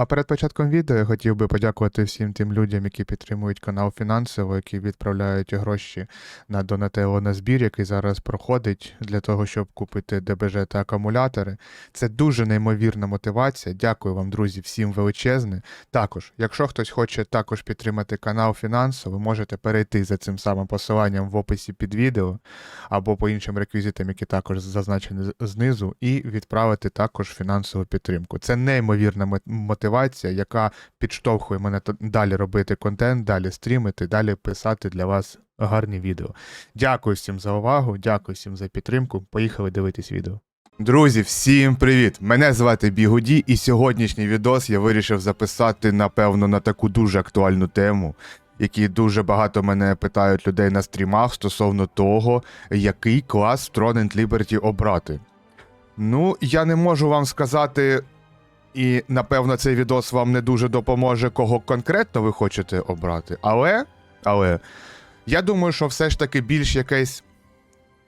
А перед початком відео я хотів би подякувати всім тим людям, які підтримують канал фінансово, які відправляють гроші на Донателло на збір, який зараз проходить для того, щоб купити ДБЖ та акумулятори. Це дуже неймовірна мотивація. Дякую вам, друзі, всім величезне. Також, якщо хтось хоче також підтримати канал фінансово, ви можете перейти за цим самим посиланням в описі під відео або по іншим реквізитам, які також зазначені знизу, і відправити також фінансову підтримку. Це неймовірна мо- мотивація, яка підштовхує мене далі робити контент, далі стрімити, далі писати для вас гарні відео. Дякую всім за увагу, дякую всім за підтримку. Поїхали дивитись відео. Друзі, всім привіт! Мене звати Бігуді, і сьогоднішній відос я вирішив записати, напевно, на таку дуже актуальну тему, які дуже багато мене питають людей на стрімах стосовно того, який клас Tron and Liberty обрати. Ну, я не можу вам сказати, і напевно цей відос вам не дуже допоможе, кого конкретно ви хочете обрати. Але, але я думаю, що все ж таки більш якесь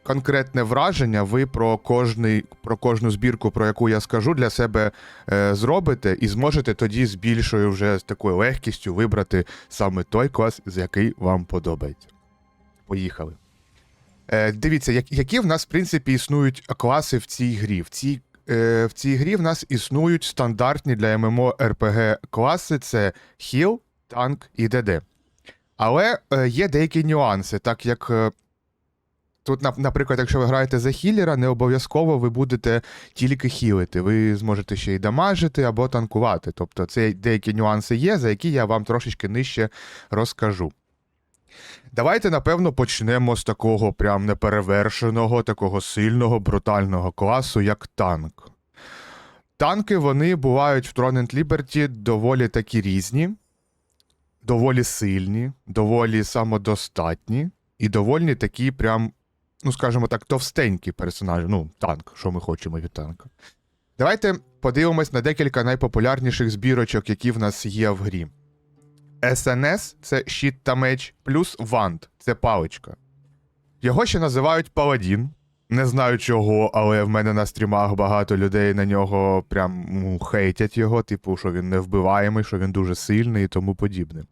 конкретне враження ви про кожний, про кожну збірку, про яку я скажу, для себе е, зробите, і зможете тоді з більшою вже з такою легкістю вибрати саме той клас, з який вам подобається. Поїхали. Е, дивіться, як, які в нас, в принципі, існують класи в цій грі. В цій, в цій грі в нас існують стандартні для ММО РПГ класи: це Хіл, танк і ДД. Але е, є деякі нюанси, так як. Е, Тут, наприклад, якщо ви граєте за хілера, не обов'язково ви будете тільки хілити. Ви зможете ще й дамажити або танкувати. Тобто це деякі нюанси є, за які я вам трошечки нижче розкажу. Давайте, напевно, почнемо з такого прям неперевершеного, такого сильного, брутального класу, як танк. Танки вони бувають в Tron and Liberty доволі такі різні, доволі сильні, доволі самодостатні і доволі такі прям, ну скажімо так, товстенькі персонажі. Ну, танк, що ми хочемо від танка. Давайте подивимось на декілька найпопулярніших збірочок, які в нас є в грі. СНС це щит та меч, плюс Вант це паличка. Його ще називають Паладін. Не знаю чого, але в мене на стрімах багато людей на нього прям ну, хейтять його, типу, що він невбиваємий, що він дуже сильний і тому подібне.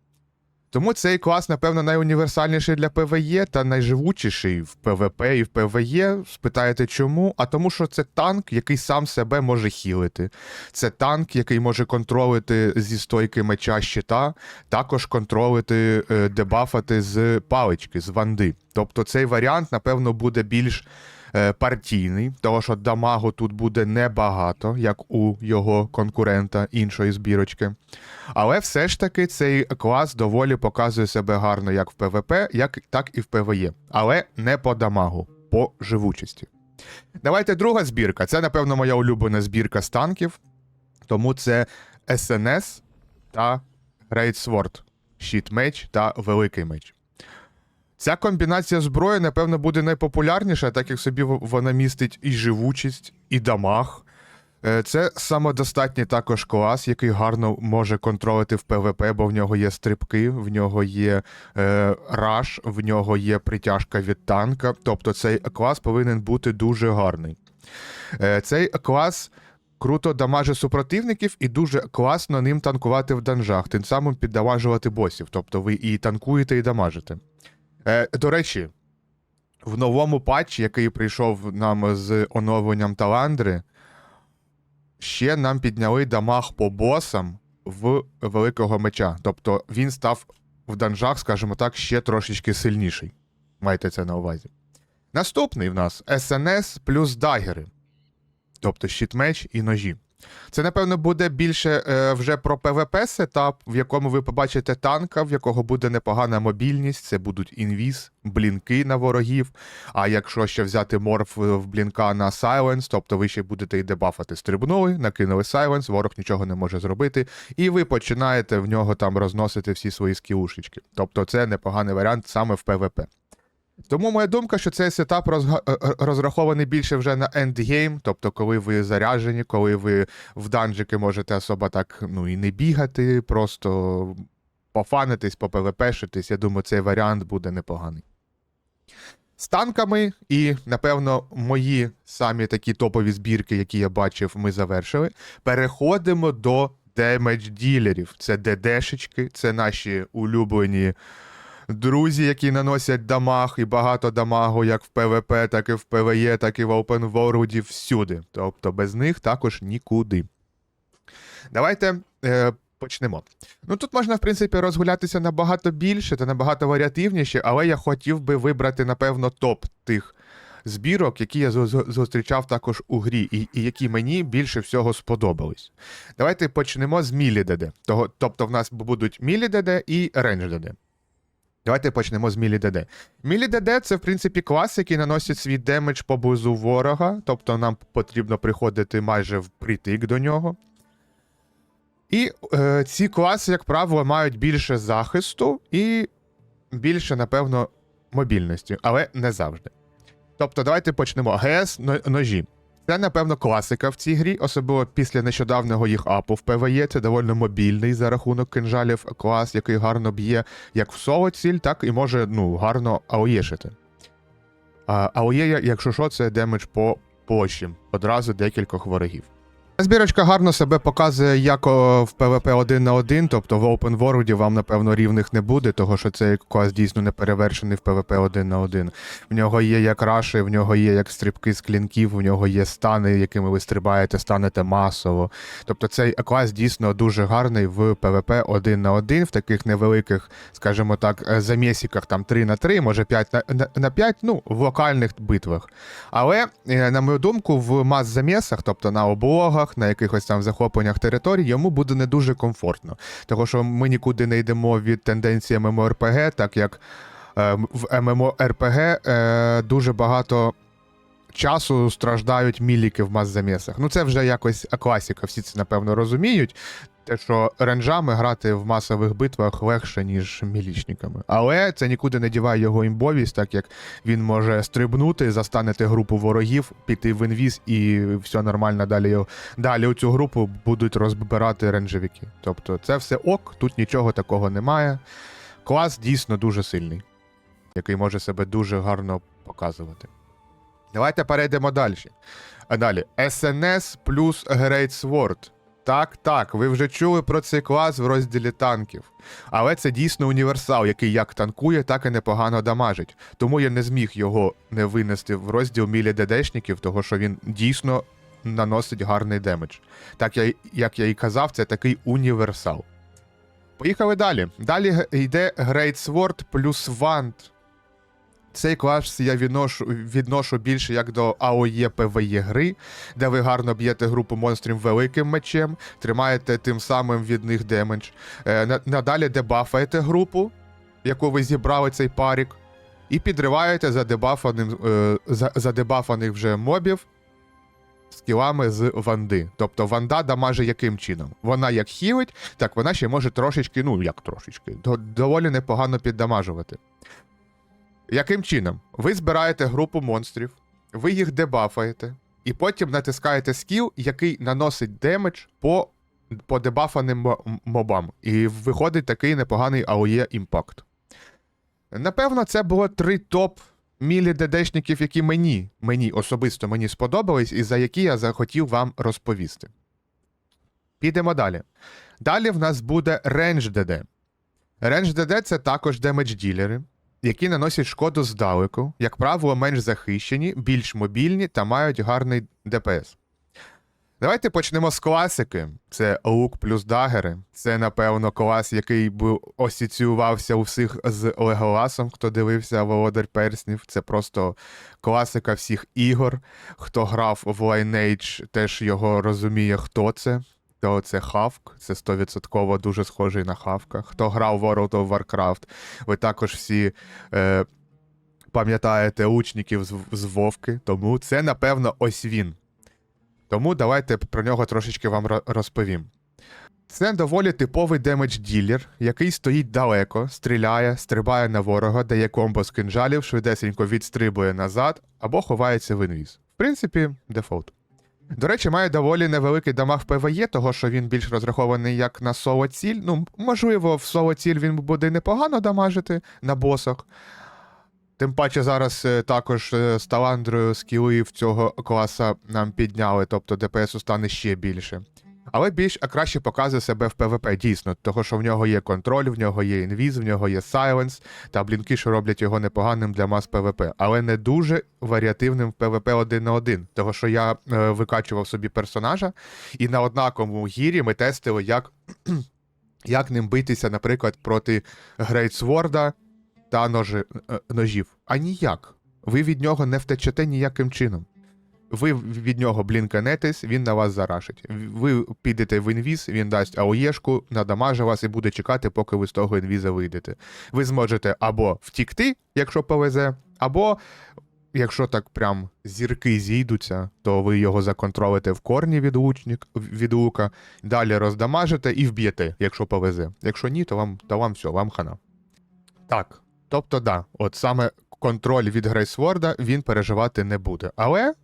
Тому цей клас, напевно, найуніверсальніший для ПВЕ та найживучіший в ПВП і в ПВЕ. Спитаєте чому? А тому, що це танк, який сам себе може хілити. Це танк, який може контролити зі стойки меча щита, також контролити, е, дебафати з палички, з ванди. Тобто цей варіант, напевно, буде більш е, партійний, тому що дамагу тут буде небагато, як у його конкурента іншої збірочки. Але все ж таки цей клас доволі показує себе гарно як в ПВП, як, так і в ПВЕ. Але не по дамагу, по живучості. Давайте друга збірка. Це, напевно, моя улюблена збірка з танків. Тому це СНС та Great Sword, щит меч та великий меч. Ця комбінація зброї, напевно, буде найпопулярніша, так як собі вона містить і живучість, і дамаг. Е, Це самодостатній також клас, який гарно може контролити в ПВП, бо в нього є стрибки, в нього є е, раш, в нього є притяжка від танка. Тобто цей клас повинен бути дуже гарний. Е, цей клас круто дамажить супротивників і дуже класно ним танкувати в данжах, тим самим піддамажувати босів. Тобто ви і танкуєте, і дамажите. Е, до речі, в новому патчі, який прийшов нам з оновленням Таландри, ще нам підняли дамаг по босам в великого меча. Тобто він став в данжах, скажімо так, ще трошечки сильніший. Майте це на увазі. Наступний в нас СНС плюс дагери. Тобто щит-меч і ножі. Це, напевно, буде більше е, вже про ПВП сетап, в якому ви побачите танка, в якого буде непогана мобільність, це будуть інвіз, блінки на ворогів. А якщо ще взяти морф е, в блінка на сайленс, тобто ви ще будете і дебафати стрибнули, накинули сайленс, ворог нічого не може зробити, і ви починаєте в нього там розносити всі свої скілушечки. Тобто це непоганий варіант саме в ПВП. Тому моя думка, що цей сетап е, е, розрахований більше вже на ендгейм, тобто коли ви заряджені, коли ви в данжики можете особо так ну і не бігати, просто пофанитись, попвпшитись. Я думаю, цей варіант буде непоганий. З танками, і, напевно, мої самі такі топові збірки, які я бачив, ми завершили. Переходимо до демедж ділерів. Це ДДшечки, це наші улюблені друзі, які наносять дамаг і багато дамагу, як в ПВП, так і в ПВЕ, так і в Open World, всюди. Тобто без них також нікуди. Давайте е, почнемо. Ну тут можна, в принципі, розгулятися набагато більше та набагато варіативніше, але я хотів би вибрати, напевно, топ тих збірок, які я зу- зу- зустрічав також у грі, і, і які мені більше всього сподобались. Давайте почнемо з Мілі ДД. Того, тобто в нас будуть Мілі ДД і Рейндж ДД. Давайте почнемо з Мілі ДД. Мілі ДД це, в принципі, клас, який наносить свій демедж поблизу ворога, тобто нам потрібно приходити майже впритик до нього. І е, ці класи, як правило, мають більше захисту і більше, напевно, мобільності, але не завжди. Тобто, давайте почнемо. ГС ножі. Це, напевно, класика в цій грі, особливо після нещодавнього їх апу в ПВЄ. Це доволі мобільний за рахунок кинжалів клас, який гарно б'є як в соло ціль, так і може ну, гарно аоєшити. А аоє, якщо що, це демедж по площі, одразу декількох ворогів. Збірочка гарно себе показує як в ПВП 1 на 1, тобто в Open World вам, напевно, рівних не буде, того що цей клас дійсно не перевершений в ПВП 1 на 1. В нього є як раші, в нього є як стрибки з клінків, в нього є стани, якими ви стрибаєте, станете масово. Тобто цей клас дійсно дуже гарний в ПВП 1 на 1, в таких невеликих, скажімо так, е, замісіках там 3 на 3, може 5 на, на, на 5, ну, в локальних битвах. Але, е, на мою думку, в мас-замісах, тобто на облогах, на якихось там захопленнях територій, йому буде не дуже комфортно. Тому що ми нікуди не йдемо від тенденції ММОРПГ, так як е, в ММОРПГ е, дуже багато. Часу страждають міліки в мас-замісах. Ну, це вже якось класіка, всі це напевно розуміють. Те, що ренджами грати в масових битвах легше, ніж мілічниками. Але це нікуди не діває його імбовість, так як він може стрибнути, застанете групу ворогів, піти в інвіз і все нормально. Далі далі у цю групу будуть розбирати ренджевики. Тобто це все ок, тут нічого такого немає. Клас дійсно дуже сильний, який може себе дуже гарно показувати. Давайте перейдемо далі. А далі. SNS плюс Great Sword. Так, так, ви вже чули про цей клас в розділі танків. Але це дійсно універсал, який як танкує, так і непогано дамажить. Тому я не зміг його не винести в розділ мілі ДДшників, того що він дійсно наносить гарний демедж. Так я, як я і казав, це такий універсал. Поїхали далі. Далі йде Great Sword плюс Вант. Цей клас я відношу, відношу більше як до АОЄ ПВЄ гри, де ви гарно б'єте групу монстрів великим мечем, тримаєте тим самим від них демедж. Е, надалі дебафаєте групу, яку ви зібрали цей парік, і підриваєте задебафаним, е, задебафаних вже мобів скілами з ванди. Тобто ванда дамаже яким чином? Вона як хілить, так вона ще може трошечки, ну як трошечки, доволі непогано піддамажувати. Яким чином? Ви збираєте групу монстрів, ви їх дебафаєте, і потім натискаєте скіл, який наносить демедж по, по дебафаним мобам. І виходить такий непоганий AOE імпакт. Напевно, це було три топ мілі ДДшників, які мені, мені особисто мені сподобались, і за які я захотів вам розповісти. Підемо далі. Далі в нас буде Range DD. Range DD це також демедж ділери, які наносять шкоду здалеку, як правило, менш захищені, більш мобільні та мають гарний ДПС. Давайте почнемо з класики. Це лук плюс дагери. Це, напевно, клас, який би асоціювався у всіх з Леголасом, хто дивився Володар Перснів. Це просто класика всіх ігор. Хто грав в Lineage, теж його розуміє, хто це. То це Хавк, це 100% дуже схожий на Хавка. Хто грав World of Warcraft, ви також всі е, пам'ятаєте учніків з, з Вовки, тому це, напевно, ось він. Тому давайте про нього трошечки вам розповім. Це доволі типовий демедж ділер, який стоїть далеко, стріляє, стрибає на ворога, дає комбо з кинжалів, швидесенько відстрибує назад або ховається в інвіз. В принципі, дефолт. До речі, має доволі невеликий дамаг в ПВЕ, того що він більш розрахований як на соло ціль. Ну, можливо, в соло ціль він буде непогано дамажити на босах. Тим паче зараз е, також е, з таландрою скіли в цього класа нам підняли, тобто ДПСу стане ще більше. Але більш а краще показує себе в ПВП, дійсно, того, що в нього є контроль, в нього є інвіз, в нього є сайленс, та блінки, що роблять його непоганим для мас ПВП, але не дуже варіативним в ПВП один на один. Того, що я е, викачував собі персонажа, і на однаковому гірі ми тестили, як, як ним битися, наприклад, проти Грейтсворда та ножи, е, ножів. А ніяк. Ви від нього не втечете ніяким чином. Ви від нього блінканетесь, він на вас зарашить. Ви підете в інвіз, він дасть АОЄшку, надамаже вас і буде чекати, поки ви з того інвіза вийдете. Ви зможете або втікти, якщо повезе, або, якщо так прям зірки зійдуться, то ви його законтролите в корні від, лучник, від лука, далі роздамажите і вб'єте, якщо повезе. Якщо ні, то вам, то вам все, вам хана. Так. Тобто, да, от саме контроль від Грейсворда він переживати не буде. Але.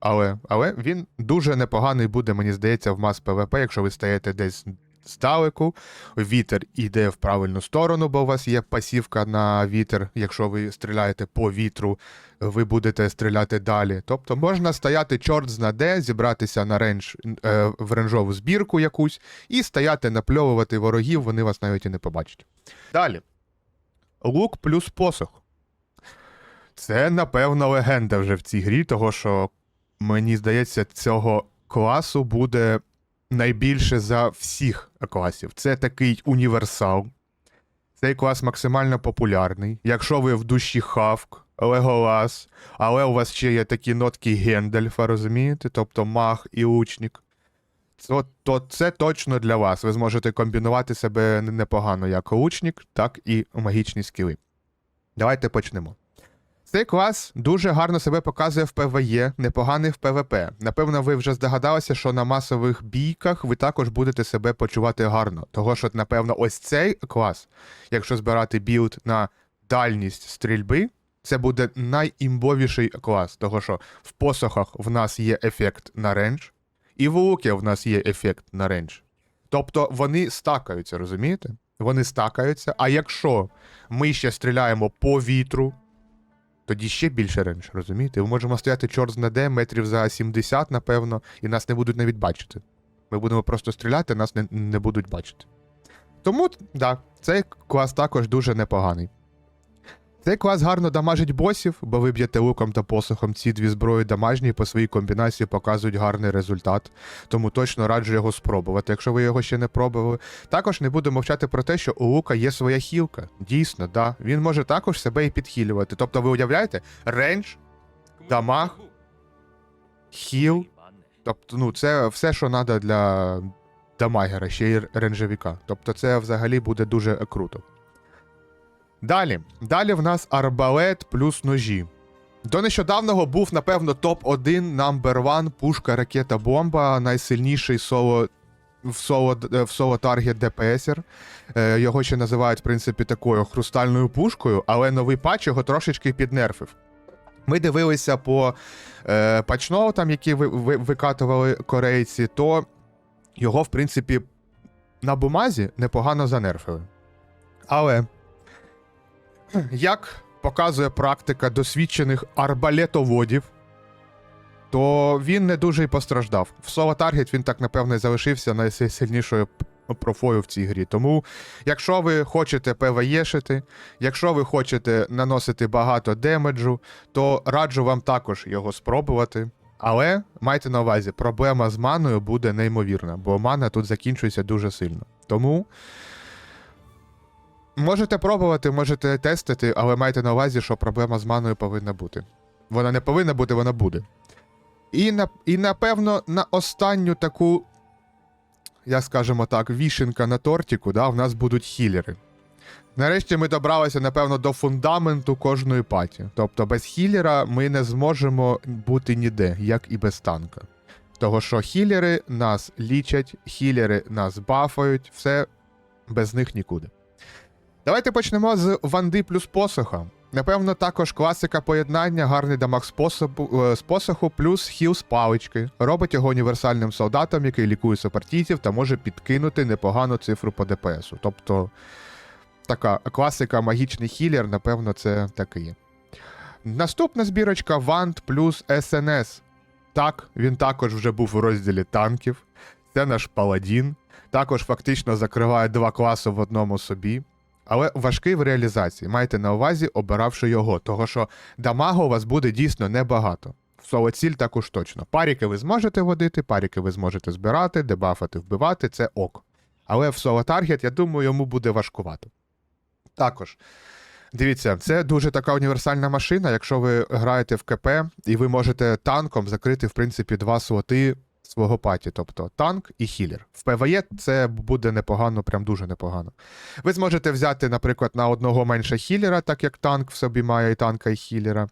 Але, але він дуже непоганий буде, мені здається, в мас ПВП, якщо ви стаєте десь здалеку, вітер іде в правильну сторону, бо у вас є пасівка на вітер. Якщо ви стріляєте по вітру, ви будете стріляти далі. Тобто можна стояти чорт зна де, зібратися на рендж, е, в ренжову збірку якусь і стояти, напльовувати ворогів, вони вас навіть і не побачать. Далі. Лук плюс посох. Це, напевно, легенда вже в цій грі, того що мені здається, цього класу буде найбільше за всіх класів. Це такий універсал. Цей клас максимально популярний. Якщо ви в душі Хавк, Леголас, але у вас ще є такі нотки Гендальфа, розумієте? Тобто маг і лучник. То, то це точно для вас. Ви зможете комбінувати себе непогано як лучник, так і магічні скіли. Давайте почнемо. Цей клас дуже гарно себе показує в ПВЕ, непоганий в ПВП. Напевно, ви вже здогадалися, що на масових бійках ви також будете себе почувати гарно. Того, що, напевно, ось цей клас, якщо збирати білд на дальність стрільби, це буде найімбовіший клас. Того, що в посохах в нас є ефект на рендж, і в луки в нас є ефект на рендж. Тобто вони стакаються, розумієте? Вони стакаються. А якщо ми ще стріляємо по вітру, тоді ще більше рендж, розумієте? Ми можемо стояти чорт знаде метрів за 70, напевно, і нас не будуть навіть бачити. Ми будемо просто стріляти, нас не, не будуть бачити. Тому, да, цей клас також дуже непоганий. Цей клас гарно дамажить босів, бо ви б'єте луком та посохом ці дві зброї дамажні по своїй комбінації показують гарний результат. Тому точно раджу його спробувати, якщо ви його ще не пробували. Також не буду мовчати про те, що у лука є своя хілка. Дійсно, да. Він може також себе і підхилювати. Тобто, ви уявляєте, рендж, дамаг, хіл. Тобто, ну, це все, що треба для дамагера, ще й ренжевіка. Тобто, це взагалі буде дуже круто. Далі. Далі в нас арбалет плюс ножі. До нещодавнього був, напевно, топ-1 number 1 пушка ракета бомба, найсильніший соло. В соло, в соло таргет ДПСер. Е, його ще називають, в принципі, такою хрустальною пушкою, але новий патч його трошечки піднерфив. Ми дивилися по е, патчноутам, які ви, ви, викатували корейці, то його, в принципі, на бумазі непогано занерфили. Але як показує практика досвідчених арбалетоводів, то він не дуже й постраждав. В соло таргет він так, напевно, і залишився найсильнішою профою в цій грі. Тому, якщо ви хочете ПВЄшити, якщо ви хочете наносити багато демеджу, то раджу вам також його спробувати. Але майте на увазі, проблема з маною буде неймовірна, бо мана тут закінчується дуже сильно. Тому. Можете пробувати, можете тестити, але майте на увазі, що проблема з маною повинна бути. Вона не повинна бути, вона буде. І, на, і напевно, на останню таку, я скажімо так, вішенка на тортику, да, в нас будуть хілери. Нарешті ми добралися, напевно, до фундаменту кожної паті. Тобто без хілера ми не зможемо бути ніде, як і без танка. Того, що хілери нас лічать, хілери нас бафають, все без них нікуди. Давайте почнемо з ванди плюс посоха. Напевно, також класика поєднання, гарний дамаг з, пособу, е, з посоху, плюс хіл з палички. Робить його універсальним солдатом, який лікує супартійців та може підкинути непогану цифру по ДПСу. Тобто така класика магічний хілер, напевно, це такий. Наступна збірочка Вант плюс СНС. Так, він також вже був у розділі танків. це наш паладін. Також фактично закриває два класи в одному собі. Але важкий в реалізації. Майте на увазі, обиравши його, того що дамагу у вас буде дійсно небагато. В соло-ціль також точно. Паріки ви зможете водити, паріки ви зможете збирати, дебафати, вбивати, це ок. Але в соло-таргет, я думаю, йому буде важкувато. Також. Дивіться, це дуже така універсальна машина. Якщо ви граєте в КП, і ви можете танком закрити, в принципі, два слоти свого паті, тобто танк і хілер. В ПВЕ це буде непогано, прям дуже непогано. Ви зможете взяти, наприклад, на одного менше хілера, так як танк в собі має і танка, і хілера.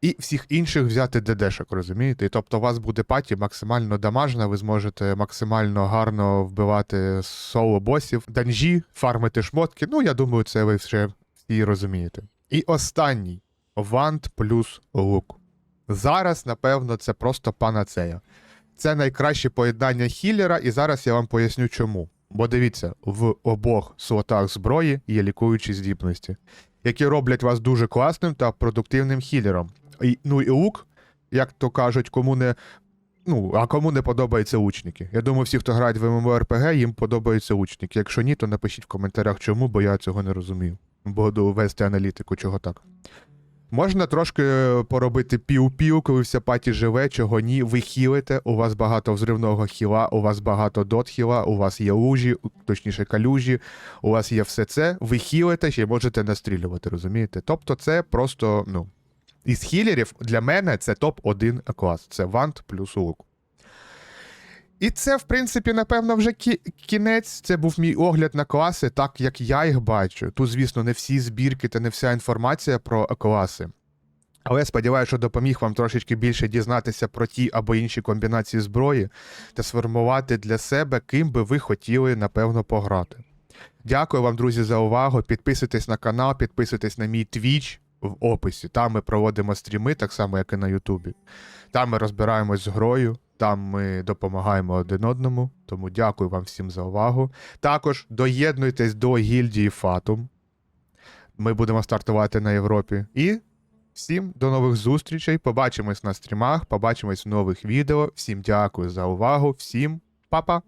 І всіх інших взяти ДДшок, розумієте? Тобто у вас буде паті максимально дамажна, ви зможете максимально гарно вбивати соло босів, данжі, фармити шмотки. Ну, я думаю, це ви вже всі розумієте. І останній вант плюс лук. Зараз, напевно, це просто панацея. Це найкраще поєднання хілера, і зараз я вам поясню чому. Бо дивіться, в обох слотах зброї є лікуючі здібності, які роблять вас дуже класним та продуктивним хілером. І, ну і лук, як то кажуть, кому не. Ну, а кому не подобаються лучники. Я думаю, всі, хто грають в MMORPG, їм подобаються лучники. Якщо ні, то напишіть в коментарях, чому, бо я цього не розумію. Буду вести аналітику, чого так. Можна трошки поробити пів-пів, коли вся паті живе, чого ні. Ви хілите, у вас багато взривного хіла, у вас багато дот-хіла, у вас є лужі, точніше калюжі, у вас є все це. Ви хілите, ще й можете настрілювати, розумієте? Тобто це просто, ну. Із хілерів для мене це топ-1 клас. Це вант плюс лук. І це, в принципі, напевно, вже кі- кінець. Це був мій огляд на класи, так як я їх бачу. Тут, звісно, не всі збірки та не вся інформація про класи. Але сподіваюся, що допоміг вам трошечки більше дізнатися про ті або інші комбінації зброї та сформувати для себе, ким би ви хотіли, напевно, пограти. Дякую вам, друзі, за увагу. Підписуйтесь на канал, підписуйтесь на мій Twitch в описі. Там ми проводимо стріми, так само, як і на Ютубі. Там ми розбираємось з грою, там ми допомагаємо один одному. Тому дякую вам всім за увагу. Також доєднуйтесь до гільдії Фатум. Ми будемо стартувати на Європі. І всім до нових зустрічей. Побачимось на стрімах, побачимось в нових відео. Всім дякую за увагу, всім па-па!